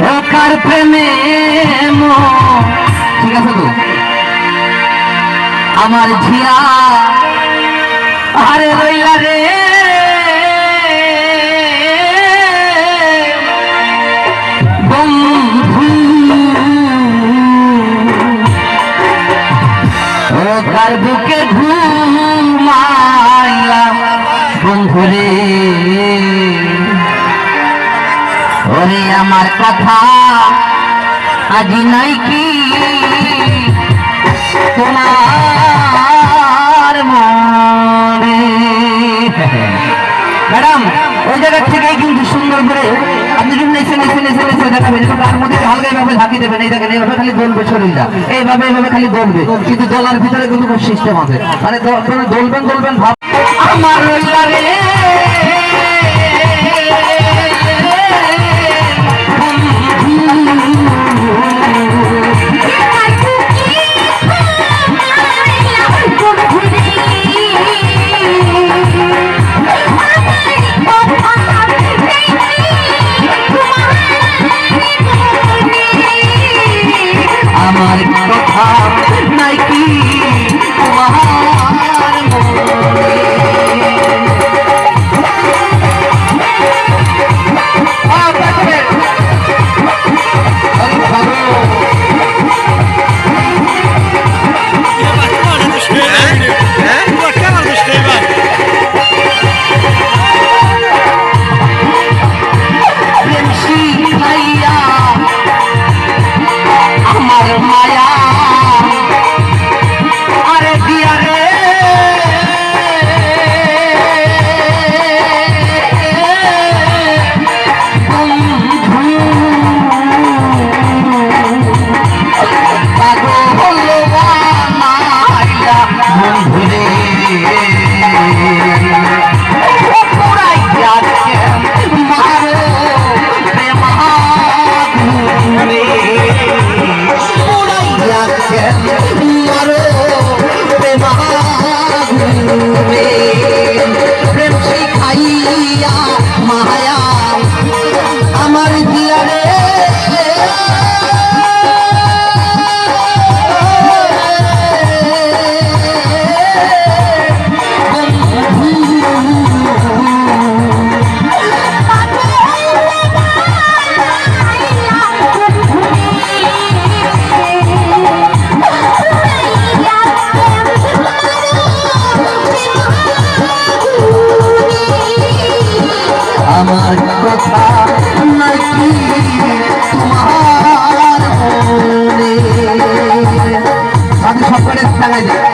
ও কার প্রেমে ঠিক আছে তো? আমার ঝিয়া আরে রইলা রে। বন্ধু। বুকে ঘুমাইলাম বন্ধু রে। ওরে আমার কথা আজি নাই কি? তোমার মনে। ম্যাডাম, ওই জায়গা থেকে কিন্তু সুন্দর করে আপনি কিন্তু নেচে নেচে নেচে নেচে দেখাবেন তার মধ্যে হালকা এইভাবে ঝাঁকি দেবেন, এই দেখেন, এইভাবে খালি শরীরটা এইভাবে এইভাবে খালি দলবে কিন্তু দলার ভিতরে কিন্তু কোনো সিস্টেম আছে। মানে দলবেন ভাব আমার নাই আমার কথা নাকি তোমার মনে? আমি সকলের করে টাকা দিই।